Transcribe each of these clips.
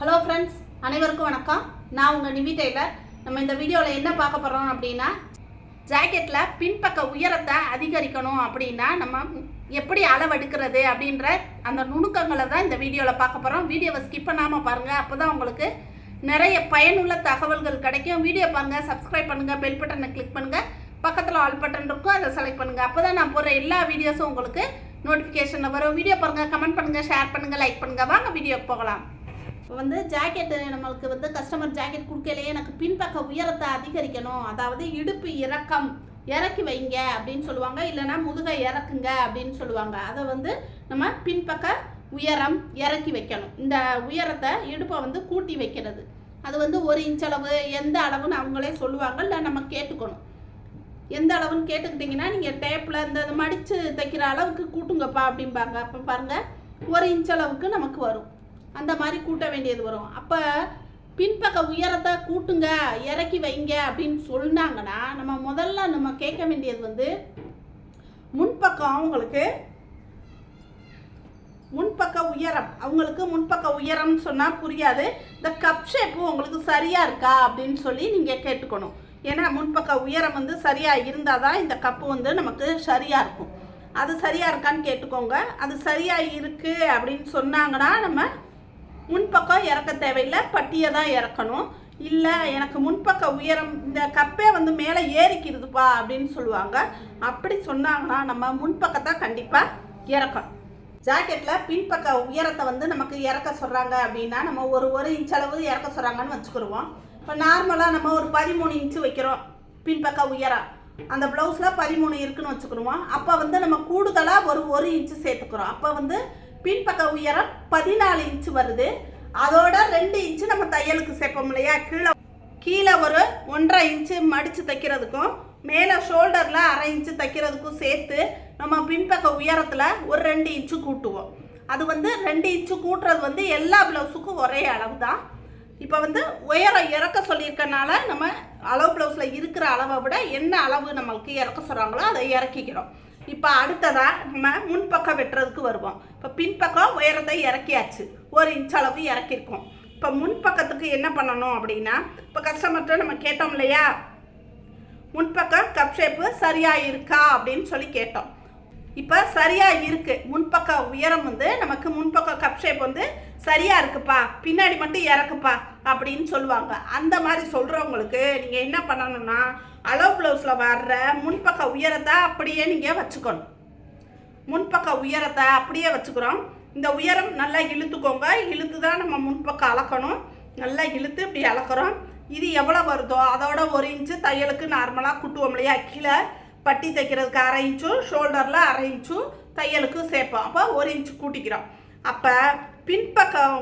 Hello friends அனைவருக்கும் வணக்கம். நான் உங்கள் நிவி டெய்லர். நம்ம இந்த வீடியோவில் என்ன பார்க்க போகிறோம் அப்படின்னா ஜாக்கெட்டில் பின்பக்க உயரத்தை அதிகரிக்கணும் அப்படின்னா நம்ம எப்படி அளவெடுக்கிறது அப்படின்ற அந்த நுணுக்கங்களை தான் இந்த வீடியோவில் பார்க்க போகிறோம் வீடியோவை ஸ்கிப் பண்ணாமல் பாருங்கள் அப்போ தான் உங்களுக்கு நிறைய பயனுள்ள தகவல்கள் கிடைக்கும். வீடியோ பாருங்கள் சப்ஸ்கிரைப் பண்ணுங்கள் பெல் பட்டனை கிளிக் பண்ணுங்கள் பக்கத்தில் ஆல் பட்டன் இருக்கும் அதை செலக்ட் பண்ணுங்கள் அப்போ தான் நான் போகிற எல்லா வீடியோஸும் உங்களுக்கு நோட்டிஃபிகேஷனில் வரும். வீடியோ பாருங்கள் கமெண்ட் பண்ணுங்கள் ஷேர் பண்ணுங்கள் லைக் பண்ணுங்கள் வாங்க வீடியோக்கு போகலாம். வந்து ஜாக்கெட்டு நம்மளுக்கு வந்து கஸ்டமர் ஜாக்கெட் கொடுக்கலையே எனக்கு பின்பக்க உயரத்தை அதிகரிக்கணும். அதாவது இடுப்பு இறக்கம் இறக்கி வைங்க அப்படின்னு சொல்லுவாங்க. இல்லைன்னா முதுகை இறக்குங்க அப்படின்னு சொல்லுவாங்க. அதை வந்து நம்ம பின்பக்க உயரம் இறக்கி வைக்கணும். இந்த உயரத்தை இடுப்பை வந்து கூட்டி வைக்கிறது. அது வந்து ஒரு இன்ச் அளவு எந்த அளவுன்னு அவங்களே சொல்லுவாங்க. இல்லை நம்ம கேட்டுக்கணும். எந்த அளவுன்னு கேட்டுக்கிட்டிங்கன்னா நீங்கள் டேப்பில் இந்த மடித்து தைக்கிற அளவுக்கு கூட்டுங்கப்பா அப்படிம்பாங்க. அப்போ பாருங்கள் ஒரு இன்ச் அளவுக்கு நமக்கு வரும். அந்த மாதிரி கூட்ட வேண்டியது வரும். அப்போ பின்பக்க உயரத்தை கூட்டுங்க இறக்கி வைங்க அப்படின்னு சொன்னாங்கன்னா நம்ம முதல்ல நம்ம கேட்க வேண்டியது வந்து முன்பக்கம் அவங்களுக்கு முன்பக்க உயரம். அவங்களுக்கு முன்பக்க உயரம்னு சொன்னால் புரியாது. இந்த கப் ஷேப்பு உங்களுக்கு சரியாக இருக்கா அப்படின்னு சொல்லி நீங்கள் கேட்டுக்கணும். ஏன்னா முன்பக்க உயரம் வந்து சரியாக இருந்தால் தான் இந்த கப்பு வந்து நமக்கு சரியாக இருக்கும். அது சரியாக இருக்கான்னு கேட்டுக்கோங்க. அது சரியாக இருக்குது அப்படின்னு சொன்னாங்கன்னா நம்ம முன்பக்கம் இறக்க தேவையில்லை பட்டியை தான் இறக்கணும். இல்லை எனக்கு முன்பக்க உயரம் இந்த கப்பே வந்து மேலே ஏறிக்கிறதுப்பா அப்படின்னு சொல்லுவாங்க. அப்படி சொன்னாங்கன்னா நம்ம முன்பக்கத்தை கண்டிப்பாக இறக்கணும். ஜாக்கெட்டில் பின்பக்க உயரத்தை வந்து நமக்கு இறக்க சொல்கிறாங்க அப்படின்னா நம்ம ஒரு ஒரு இன்ச் அளவு இறக்க சொல்கிறாங்கன்னு வச்சுக்கிடுவோம். இப்போ நார்மலாக நம்ம ஒரு பதிமூணு இன்ச்சு வைக்கிறோம் பின்பக்க உயரம். அந்த ப்ளவுஸில் பதிமூணு இருக்குன்னு வச்சுக்கிடுவோம். அப்போ வந்து நம்ம கூடுதலாக ஒரு ஒரு இன்ச்சு சேர்த்துக்கிறோம். அப்போ வந்து பின்பக்க உயரம் பதினாலு இன்ச்சு வருது. அதோட ரெண்டு இன்ச்சு நம்ம தையலுக்கு சேர்ப்போம் இல்லையா? கீழே கீழே ஒரு ஒன்றரை இன்ச்சு மடித்து தைக்கிறதுக்கும் மேலே ஷோல்டரில் அரை இன்ச்சு தைக்கிறதுக்கும் சேர்த்து நம்ம பின்பக்க உயரத்தில் ஒரு ரெண்டு இன்ச்சு கூட்டுவோம். அது வந்து ரெண்டு இன்ச்சு கூட்டுறது வந்து எல்லா ப்ளவுஸுக்கும் ஒரே அளவு தான் இப்போ வந்து உயரம் இறக்க சொல்லியிருக்கனால நம்ம அளவு ப்ளவுஸில் இருக்கிற அளவை விட என்ன அளவு நம்மளுக்கு இறக்க சொல்கிறாங்களோ அதை இறக்கிக்கிறோம். இப்போ அடுத்ததாக நம்ம முன்பக்கம் வெட்டுறதுக்கு வருவோம். இப்போ பின்பக்கம் உயரத்தை இறக்கியாச்சு. ஒரு இன்ச் அளவு இறக்கியிருக்கோம். இப்போ முன்பக்கத்துக்கு என்ன பண்ணணும் அப்படின்னா இப்போ கஸ்டமர்கிட்ட நம்ம கேட்டோம் இல்லையா? முன்பக்கம் கப் ஷேப்பு சரியாக இருக்கா அப்படின்னு சொல்லி கேட்டோம். இப்போ சரியாக இருக்குது முன்பக்க உயரம் வந்து நமக்கு முன்பக்க கப் ஷேப் வந்து சரியாக இருக்குப்பா. பின்னாடி மட்டும் இறக்குப்பா அப்படின்னு சொல்லுவாங்க. அந்த மாதிரி சொல்கிறவங்களுக்கு நீங்கள் என்ன பண்ணணும்னா அளவு ப்ளவுஸில் வர்ற முன்பக்க உயரத்தை அப்படியே நீங்கள் வச்சுக்கணும். முன்பக்க உயரத்தை அப்படியே வச்சுக்கிறோம். இந்த உயரம் நல்லா இழுத்துக்கோங்க. இழுத்து தான் நம்ம முன்பக்கம் அளக்கணும். நல்லா இழுத்து இப்படி அளக்குறோம். இது எவ்வளோ வருதோ அதோட ஒரு இன்ச்சு தையலுக்கு நார்மலாக குட்டுவோம் இல்லையா? கீழே பட்டி தைக்கிறதுக்கு அரை இன்ச்சும் ஷோல்டரில் அரை இன்ச்சும் தையலுக்கு சேர்ப்போம். அப்போ ஒரு இன்ச்சு கூட்டிக்கிறோம். அப்போ பின்பக்கம்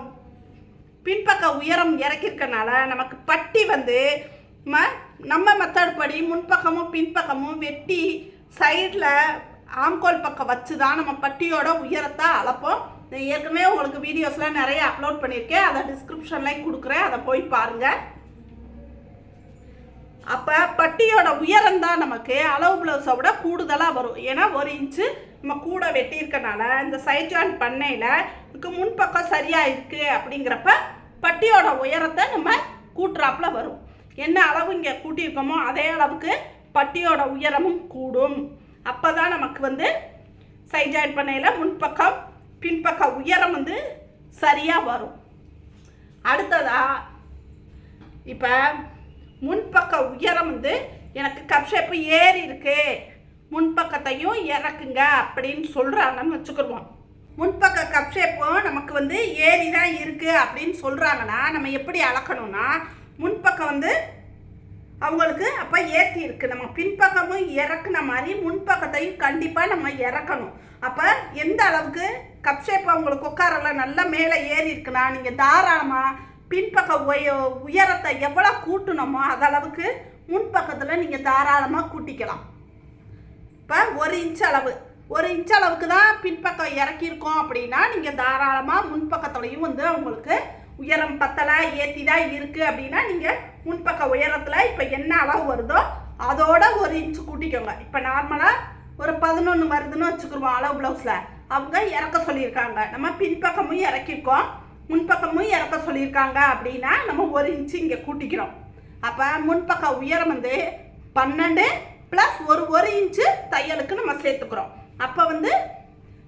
பின்பக்க உயரம் இறக்கிருக்கனால நமக்கு பட்டி வந்து நம்ம மெத்தட் படி முன்பக்கமும் பின்பக்கமும் வெட்டி சைடில் ஆம்கோல் பக்கம் வச்சு தான் நம்ம பட்டியோட உயரத்தை அளப்போம். ஏற்கனவே உங்களுக்கு வீடியோஸ்லாம் நிறைய அப்லோட் பண்ணியிருக்கேன். அதை டிஸ்கிரிப்ஷன்லேயும் கொடுக்குறேன். அதை போய் பாருங்கள் அப்போ பட்டியோட உயரம் தான் நமக்கு அளவு ப்ளவுஸை விட கூடுதலாக வரும். ஏன்னா ஒரு இன்ச்சு நம்ம கூட வெட்டியிருக்கனால இந்த சைட் ஜாயின் பண்ணையில் இதுக்கு முன்பக்கம் சரியாக இருக்குது அப்படிங்கிறப்ப பட்டியோட உயரத்தை நம்ம கூட்டுறாப்புல வரும். என்ன அளவு இங்கே கூட்டியிருக்கோமோ அதே அளவுக்கு பட்டியோட உயரமும் கூடும். அப்போ தான் நமக்கு வந்து சைட் ஜாயின் பண்ணையில் முன்பக்கம் பின்பக்க உயரம் வந்து சரியாக வரும். அடுத்ததாக இப்போ முன்பக்க உயரம் வந்து எனக்கு கப் ஷேப்பு ஏறி இருக்கு. முன்பக்கத்தையும் இறக்குங்க அப்படின்னு சொல்கிறாங்கன்னு வச்சுக்கிடுவோம் முன்பக்க கப் ஷேப்பும் நமக்கு வந்து ஏறி தான் இருக்குது அப்படின்னு சொல்கிறாங்கன்னா நம்ம எப்படி அளக்கணும்னா முன்பக்கம் வந்து அவங்களுக்கு அப்போ ஏற்றி இருக்குது நம்ம பின்பக்கமும் இறக்குன மாதிரி முன்பக்கத்தையும் கண்டிப்பாக நம்ம இறக்கணும். அப்போ எந்த அளவுக்கு கப் ஷேப் அவங்களுக்கு உட்காரல நல்லா மேலே ஏறி இருக்குன்னா நீங்கள் தாராளமாக பின்பக்க உய உயரத்தை எவ்வளோ கூட்டணுமோ அதளவுக்கு முன்பக்கத்தில் நீங்கள் தாராளமாக கூட்டிக்கலாம். இப்போ ஒரு இன்ச் அளவு. ஒரு இன்ச் அளவுக்கு தான் பின்பக்கம் இறக்கியிருக்கோம் அப்படின்னா நீங்கள் தாராளமாக முன்பக்கத்துலையும் வந்து அவங்களுக்கு உயரம் பத்தலை ஏற்றி தான் இருக்குது அப்படின்னா நீங்கள் முன்பக்க உயரத்தில் இப்போ என்ன அளவு வருதோ அதோட ஒரு இன்ச்சு கூட்டிக்கோங்க. இப்போ நார்மலாக ஒரு பதினொன்று வருதுன்னு வச்சுக்கிடுவோம் அளவு ப்ளவுஸில் அவங்க இறக்க சொல்லியிருக்காங்க. நம்ம பின்பக்கமும் இறக்கியிருக்கோம். முன்பக்கமும் இறக்க சொல்லியிருக்காங்க அப்படின்னா நம்ம ஒரு இன்ச்சு இங்கே கூட்டிக்கிறோம். அப்போ முன்பக்க உயரம் வந்து பன்னெண்டு ப்ளஸ் ஒரு ஒரு இன்ச்சு தையலுக்கு நம்ம சேர்த்துக்கிறோம். அப்போ வந்து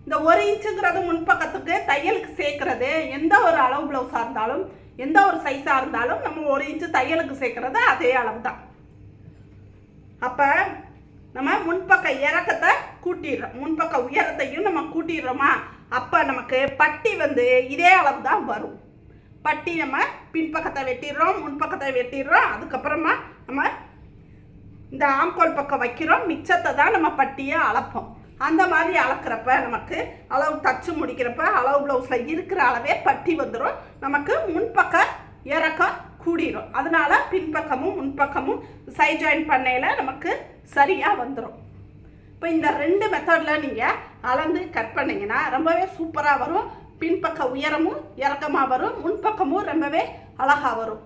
இந்த ஒரு இன்ச்சுங்கிறது முன்பக்கத்துக்கு தையலுக்கு சேர்க்கறது எந்த ஒரு அளவு ப்ளவுஸாக இருந்தாலும் எந்த ஒரு சைஸாக இருந்தாலும் நம்ம ஒரு இன்ச்சு தையலுக்கு சேர்க்கறது அதே அளவு தான் அப்போ நம்ம முன்பக்க இறக்கத்தை கூட்டிடுறோம். முன்பக்க உயரத்தையும் நம்ம கூட்டிடுறோமா? அப்போ நமக்கு பட்டி வந்து இதே அளவு தான் வரும். பட்டி நம்ம பின்பக்கத்தை வெட்டிடுறோம் முன்பக்கத்தை வெட்டிடுறோம் அதுக்கப்புறமா நம்ம இந்த ஆம்கோல் பக்கம் வைக்கிறோம் மிச்சத்தை தான் நம்ம பட்டியை அளப்போம். அந்த மாதிரி அளக்கிறப்ப நமக்கு அளவு தச்சு முடிக்கிறப்ப அளவு ப்ளவுஸில் இருக்கிற அளவே பட்டி வந்துடும் நமக்கு முன்பக்க இறக்கம் கூடிரும். அதனால பின்பக்கமும் முன்பக்கமும் சை ஜாயின் பண்ணையில் நமக்கு சரியாக வந்துடும் இப்போ இந்த ரெண்டு மெத்தடில் நீங்கள் அளந்து கட் பண்ணீங்கன்னா ரொம்பவே சூப்பராக வரும். பின்பக்க உயரமும் இறக்கமாக வரும். முன்பக்கமும் ரொம்பவே அழகாக வரும்.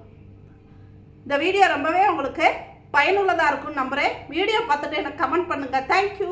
இந்த வீடியோ ரொம்பவே உங்களுக்கு பயனுள்ளதாக இருக்கும்னு நம்புகிறேன் வீடியோ பார்த்துட்டு எனக்கு கமெண்ட் பண்ணுங்கள் தேங்க்யூ